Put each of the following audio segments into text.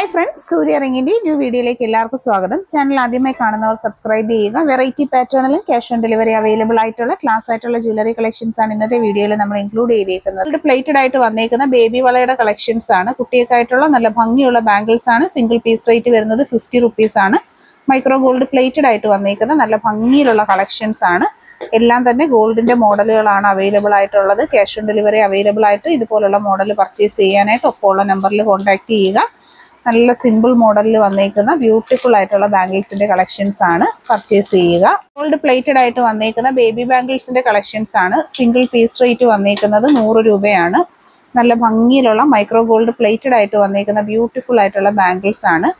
Hi friends സൂര്യ റിങ്ങിന്റെ new വീഡിയോയിലേക്ക് എല്ലാവർക്കും സ്വാഗതം. ചാനൽ ആദ്യമായി കാണുന്നവർ സബ്സ്ക്രൈബ് ചെയ്യുക. വെറൈറ്റി പാറ്റേണിലും ക്യാഷ് ഓൺ ഡെലിവറി അവൈലബിൾ ആയിട്ടുള്ള ക്ലാസ് ആയിട്ടുള്ള ജ്വല്ലറി കളക്ഷൻസ് ആണ് ഇന്നത്തെ വീഡിയോയിൽ നമ്മൾ ഇൻക്ലൂഡ് ചെയ്തിരിക്കുന്നത് ഇത് പ്ലേറ്റഡ് ആയിട്ട് വന്നേക്കുന്ന ബേബി വളയുടെ കളക്ഷൻസ് ആണ്. കുട്ടികൾക്കായിട്ടുള്ള നല്ല ഭംഗിയുള്ള ബാംഗിൾസ് ആണ്. സിംഗിൾ പീസ് റേറ്റ് വരുന്നത് ഫിഫ്റ്റി റുപ്പീസ് ആണ്. മൈക്രോ ഗോൾഡ് പ്ലേറ്റഡ് ആയിട്ട് വന്നേക്കുന്ന നല്ല ഭംഗിയിലുള്ള കളക്ഷൻസ് ആണ്. എല്ലാം തന്നെ ഗോൾഡിന്റെ മോഡലുകളാണ് അവൈലബിൾ ആയിട്ടുള്ളത്. ക്യാഷ് ഓൺ ഡെലിവറി അവൈലബിൾ ആയിട്ട് ഇതുപോലുള്ള മോഡൽ പർച്ചേസ് ചെയ്യാനായിട്ട് ഒപ്പമുള്ള നമ്പറിൽ കോൺടാക്ട് ചെയ്യുക. നല്ല സിമ്പിൾ മോഡലിൽ വന്നേക്കുന്ന ബ്യൂട്ടിഫുൾ ആയിട്ടുള്ള ബാംഗിൾസിന്റെ കളക്ഷൻസ് ആണ് പർച്ചേസ് ചെയ്യുക. ഗോൾഡ് പ്ലേറ്റഡ് ആയിട്ട് വന്നേക്കുന്ന ബേബി ബാംഗിൾസിന്റെ കളക്ഷൻസ് ആണ് സിംഗിൾ പീസ് റേറ്റ് വന്നേക്കുന്നത് നൂറ് രൂപയാണ്. നല്ല ഭംഗിയിലുള്ള മൈക്രോ ഗോൾഡ് പ്ലേറ്റഡ് ആയിട്ട് വന്നേക്കുന്ന ബ്യൂട്ടിഫുൾ ആയിട്ടുള്ള ബാംഗിൾസ് ആണ്.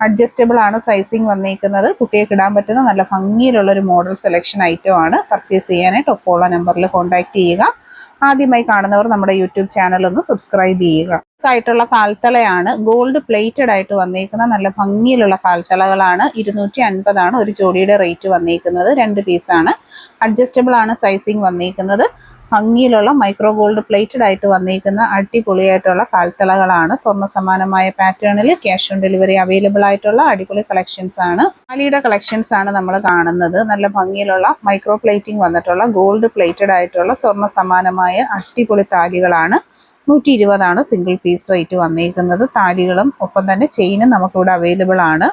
അഡ്ജസ്റ്റബിൾ ആണ് സൈസിങ് വന്നേക്കുന്നത്. കുട്ടികൾക്ക് ഇടാൻ പറ്റുന്ന നല്ല ഭംഗിയിലുള്ള ഒരു മോഡൽ സെലക്ഷൻ ഐറ്റം ആണ്. പർച്ചേസ് ചെയ്യാനായിട്ട് ഒപ്പമുള്ള നമ്പറിൽ കോൺടാക്ട് ചെയ്യുക. ആദ്യമായി കാണുന്നവർ നമ്മുടെ യൂട്യൂബ് ചാനൽ ഒന്ന് സബ്സ്ക്രൈബ് ചെയ്യുക. ആയിട്ടുള്ള കാൽത്തളയാണ്. ഗോൾഡ് പ്ലേറ്റഡ് ആയിട്ട് വന്നേക്കുന്ന നല്ല ഭംഗിയിലുള്ള കാൽത്തളകളാണ്. ഇരുന്നൂറ്റി അൻപതാണ് ഒരു ജോഡിയുടെ റേറ്റ് വന്നേക്കുന്നത്. രണ്ട് പീസാണ് അഡ്ജസ്റ്റബിൾ ആണ് സൈസിങ് വന്നേക്കുന്നത്. ഭംഗിയിലുള്ള മൈക്രോ ഗോൾഡ് പ്ലേറ്റഡ് ആയിട്ട് വന്നിരിക്കുന്ന അടിപൊളിയായിട്ടുള്ള കാൽത്തളകളാണ്. സ്വർണ സമാനമായ പാറ്റേണിൽ ക്യാഷ് ഓൺ ഡെലിവറി അവൈലബിൾ ആയിട്ടുള്ള അടിപൊളി കളക്ഷൻസ് ആണ്. മാലിയുടെ കളക്ഷൻസ് ആണ് നമ്മൾ കാണുന്നത്. നല്ല ഭംഗിയിലുള്ള മൈക്രോ പ്ലേറ്റിംഗ് വന്നിട്ടുള്ള ഗോൾഡ് പ്ലേറ്റഡ് ആയിട്ടുള്ള സ്വർണ സമാനമായ അടിപൊളി താലികളാണ്. നൂറ്റി ഇരുപതാണ് സിംഗിൾ പീസ് റേറ്റ് വന്നിരിക്കുന്നത് താലികളും ഒപ്പം തന്നെ ചെയിനും നമുക്കിവിടെ അവൈലബിൾ ആണ്.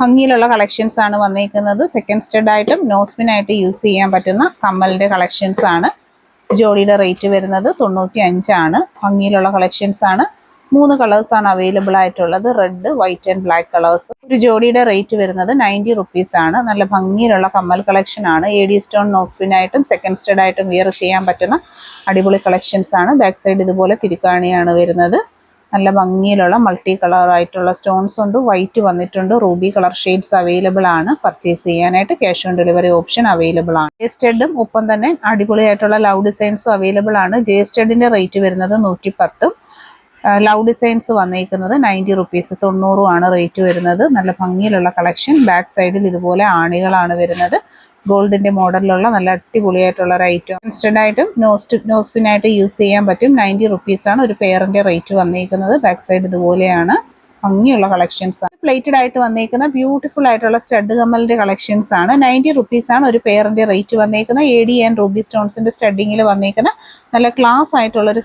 ഭംഗിയിലുള്ള കളക്ഷൻസ് ആണ് വന്നിരിക്കുന്നത് സെക്കൻഡ് സ്റ്റഡ് ആയിട്ടും നോസ്പിൻ ആയിട്ട് യൂസ് ചെയ്യാൻ പറ്റുന്ന കമ്മലിന്റെ കളക്ഷൻസ് ആണ്. ജോഡിയുടെ റേറ്റ് വരുന്നത് തൊണ്ണൂറ്റി അഞ്ചാണ് ഭംഗിയിലുള്ള കളക്ഷൻസ് ആണ്. മൂന്ന് കളേഴ്സ് ആണ് അവൈലബിൾ ആയിട്ടുള്ളത്. Red white and black colours ഒരു ജോഡിയുടെ റേറ്റ് വരുന്നത് നയന്റി റുപ്പീസ് ആണ്. നല്ല ഭംഗിയിലുള്ള കമ്മൽ കളക്ഷൻ ആണ്. എ ഡി സ്റ്റോൺ നോസ്പിനായിട്ടും സെക്കൻഡ് സ്റ്റഡ് ആയിട്ടും വിയർ ചെയ്യാൻ പറ്റുന്ന അടിപൊളി കളക്ഷൻസ് ആണ്. ബാക്ക് സൈഡ് ഇതുപോലെ തിരിക്കാണിയാണ് വരുന്നത്. നല്ല ഭംഗിയിലുള്ള മൾട്ടി കളർ ആയിട്ടുള്ള സ്റ്റോൺസ് ഉണ്ട്. വൈറ്റ് വന്നിട്ടുണ്ട്. റൂബി കളർ ഷെയ്ഡ്സ് അവൈലബിൾ ആണ്. പർച്ചേസ് ചെയ്യാനായിട്ട് cash on delivery option available ആണ്. ജെ സ്റ്റെഡും ഒപ്പം തന്നെ അടിപൊളിയായിട്ടുള്ള ലവ് ഡിസൈൻസും അവൈലബിൾ ആണ്. ജെ സ്റ്റെഡിന്റെ റേറ്റ് വരുന്നത് നൂറ്റി പത്തും ലവ് ഡിസൈൻസ് വന്നേക്കുന്നത് നയന്റി റുപ്പീസ്. തൊണ്ണൂറും റേറ്റ് വരുന്നത്. നല്ല ഭംഗിയിലുള്ള കളക്ഷൻ. ബാക്ക് സൈഡിൽ ഇതുപോലെ ആണികളാണ് വരുന്നത്. ഗോൾഡിന്റെ മോഡലിലുള്ള നല്ല അടിപൊളിയായിട്ടുള്ള ഒരു ഐറ്റം. ഇൻസ്റ്റന്റ് ആയിട്ടും നോസ്റ്റ് നോസ്പിനായിട്ട് യൂസ് ചെയ്യാൻ പറ്റും. നയന്റി റുപ്പീസാണ് ഒരു പെയറിന്റെ റേറ്റ് വന്നേക്കുന്നത്. ബാക്ക് സൈഡ് ഇതുപോലെയാണ്. ഭംഗിയുള്ള കളക്ഷൻസ് ആണ്. പ്ലേറ്റഡ് ആയിട്ട് വന്നേക്കുന്ന ബ്യൂട്ടിഫുൾ ആയിട്ടുള്ള സ്റ്റഡ് കമ്മലിന്റെ കളക്ഷൻസ് ആണ്. നയന്റി റുപ്പീസ് ആണ് ഒരു പെയറിന്റെ റേറ്റ് വന്നേക്കുന്ന. എ ഡി ആൻഡ് റൂബി സ്റ്റോൺസിന്റെ സ്റ്റഡിങ്ങിൽ വന്നേക്കുന്ന നല്ല ക്ലാസ് ആയിട്ടുള്ള ഒരു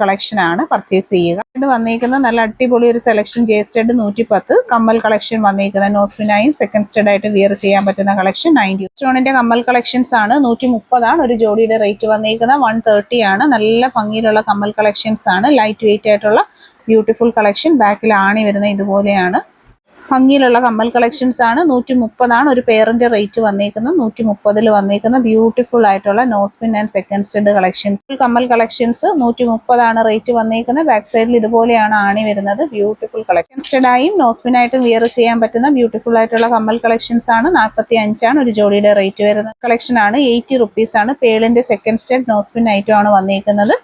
പർച്ചേസ് ചെയ്യുക. ഇത് വന്നിരിക്കുന്നത് നല്ല അടിപൊളി ഒരു സെലക്ഷൻ ജെ സ്റ്റഡ് നൂറ്റി പത്ത് കമ്മൽ കളക്ഷൻ വന്നിരിക്കുന്നത് നോസ്മിനായും സെക്കൻഡ് സ്റ്റഡ് ആയിട്ട് വിയർ ചെയ്യാൻ പറ്റുന്ന കളക്ഷൻ നയന്റി സ്റ്റോണിന്റെ കമ്മൽ കളക്ഷൻസ് ആണ് നൂറ്റി മുപ്പതാണ് ഒരു ജോഡിയുടെ റേറ്റ് വന്നിരിക്കുന്നത് വൺ തേർട്ടി ആണ്. നല്ല ഭംഗിയിലുള്ള കമ്മൽ കളക്ഷൻസ് ആണ്. ലൈറ്റ് വെയിറ്റ് ആയിട്ടുള്ള ബ്യൂട്ടിഫുൾ കളക്ഷൻ ബാക്കിൽ ആണി വരുന്ന ഇതുപോലെയാണ്. ഭംഗിയിലുള്ള കമ്മൽ കളക്ഷൻസ് ആണ്. നൂറ്റി മുപ്പതാണ് ഒരു പെയറിന്റെ റേറ്റ് വന്നേക്കുന്നത്. നൂറ്റി മുപ്പതിൽ വന്നേക്കുന്ന ബ്യൂട്ടിഫുൾ ആയിട്ടുള്ള nose pin and second stud collections കമ്മൽ കളക്ഷൻസ് നൂറ്റി മുപ്പതാണ് റേറ്റ് വന്നേക്കുന്നത്. ബാക്ക് സൈഡിൽ ഇതുപോലെയാണ് ആണി വരുന്നത്. ബ്യൂട്ടിഫുൾ കളക്ഷൻ സ്റ്റഡായും നോസ്പിനായിട്ടും വിയർ ചെയ്യാൻ പറ്റുന്ന ബ്യൂട്ടിഫുൾ ആയിട്ടുള്ള കമ്മൽ കളക്ഷൻസ് ആണ്. നാൽപ്പത്തി അഞ്ചാണ് ഒരു ജോഡിയുടെ റേറ്റ് വരുന്നത്. കളക്ഷൻ ആണ്. എയ്റ്റി റുപ്പീസ് ആണ്. പേളിന്റെ second stud nose pin item ആണ് വന്നേക്കുന്നത്.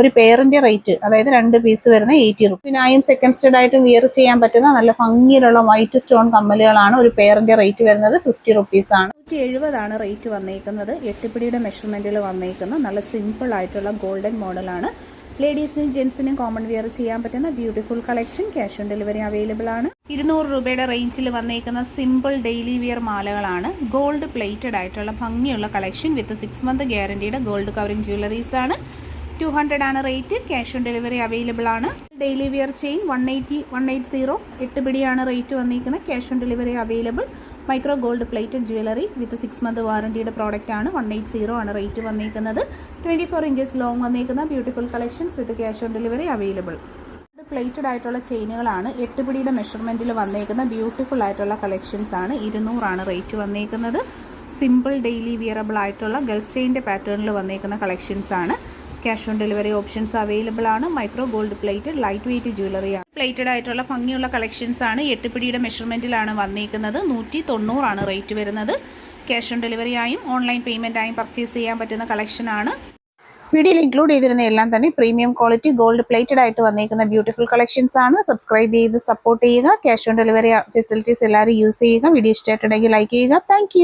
ഒരു പെയറിന്റെ റേറ്റ് അതായത് രണ്ട് പീസ് വരുന്ന എയ്റ്റി റുപ്പീനായും സെക്കൻഡ് സ്റ്റഡ് ആയിട്ട് വിയർ ചെയ്യാൻ പറ്റുന്ന നല്ല ഭംഗിയിലുള്ള വൈറ്റ് സ്റ്റോൺ കമ്മലുകളാണ് ഒരു പെയറിന്റെ റേറ്റ് വരുന്നത് ഫിഫ്റ്റി റുപ്പീസ് ആണ്. നൂറ്റി എഴുപതാണ് റേറ്റ് വന്നേക്കുന്നത്. എട്ടുപിടിയുടെ മെഷർമെന്റിൽ വന്നേക്കുന്ന. നല്ല സിമ്പിൾ ആയിട്ടുള്ള ഗോൾഡൻ മോഡലാണ് ലേഡീസിനും ജെൻസിനും കോമൺ വിയർ ചെയ്യാൻ പറ്റുന്ന beautiful collection cash on delivery available ആണ്. ഇരുന്നൂറ് രൂപയുടെ റേഞ്ചിൽ വന്നേക്കുന്ന സിമ്പിൾ ഡെയിലി വിയർ മാലകളാണ്. ഗോൾഡ് പ്ലേറ്റഡ് ആയിട്ടുള്ള ഭംഗിയുള്ള കളക്ഷൻ വിത്ത് സിക്സ് മന്ത് ഗ്യാരണ്ടിയുടെ ഗോൾഡ് കവറിംഗ് ജ്വല്ലറീസ് ആണ്. ടു ഹൺഡ്രഡ് ആണ് rate cash on delivery available ആണ്. Daily wear chain one eighty one eight zero എട്ട് പിടിയാണ് റേറ്റ് വന്നിരിക്കുന്നത്. Cash on delivery available micro gold plated jewellery with six month വാറണ്ടിയുടെ product ആണ്. One eight zero ആണ് rate വന്നിരിക്കുന്നത്. Twenty four inches long വന്നിരിക്കുന്ന beautiful collections with cash on delivery available plated ആയിട്ടുള്ള ചെയിനുകളാണ് എട്ട് പിടിയുടെ മെഷർമെന്റിൽ വന്നേക്കുന്ന ബ്യൂട്ടിഫുൾ ആയിട്ടുള്ള കളക്ഷൻസ് ആണ്. ഇരുന്നൂറാണ് റേറ്റ് വന്നേക്കുന്നത് സിമ്പിൾ ഡെയിലി വിയറബിൾ ആയിട്ടുള്ള ഗൾഫ് ചെയിന്റെ പാറ്റേണിൽ വന്നേക്കുന്ന കളക്ഷൻസ് ആണ്. Cash on delivery options available ആണ്. Micro gold plated light weight jewellery ആണ്. പ്ലേറ്റഡ് ആയിട്ടുള്ള ഭംഗിയുള്ള കളക്ഷൻസ് ആണ്. എട്ട് പിടിയുടെ മെഷർമെന്റിലാണ് വന്നിരിക്കുന്നത് നൂറ്റി തൊണ്ണൂറാണ് റേറ്റ് വരുന്നത്. ക്യാഷ് ഓൺ ഡെലിവറി ആയും ഓൺലൈൻ പേയ്മെന്റ് ആയും പർച്ചേസ് ചെയ്യാൻ പറ്റുന്ന കളക്ഷൻ ആണ്. വീഡിയോയിൽ ഇൻക്ലൂഡ് ചെയ്തിരുന്ന എല്ലാം തന്നെ പ്രീമിയം ക്വാളിറ്റി ഗോൾഡ് പ്ലേറ്റഡ് ആയിട്ട് വന്നിരിക്കുന്ന ബ്യൂട്ടിഫുൾ കളക്ഷൻസ് ആണ്. സബ്സ്ക്രൈബ് ചെയ്ത് സപ്പോർട്ട് ചെയ്യുക. ക്യാഷ് ഓൺ ഡെലിവറി ഫെസിലിറ്റീസ് എല്ലാവരും യൂസ് ചെയ്യുക. വീഡിയോ ഇഷ്ടമായിട്ടുണ്ടെങ്കിൽ ലൈക്ക് ചെയ്യുക. താങ്ക്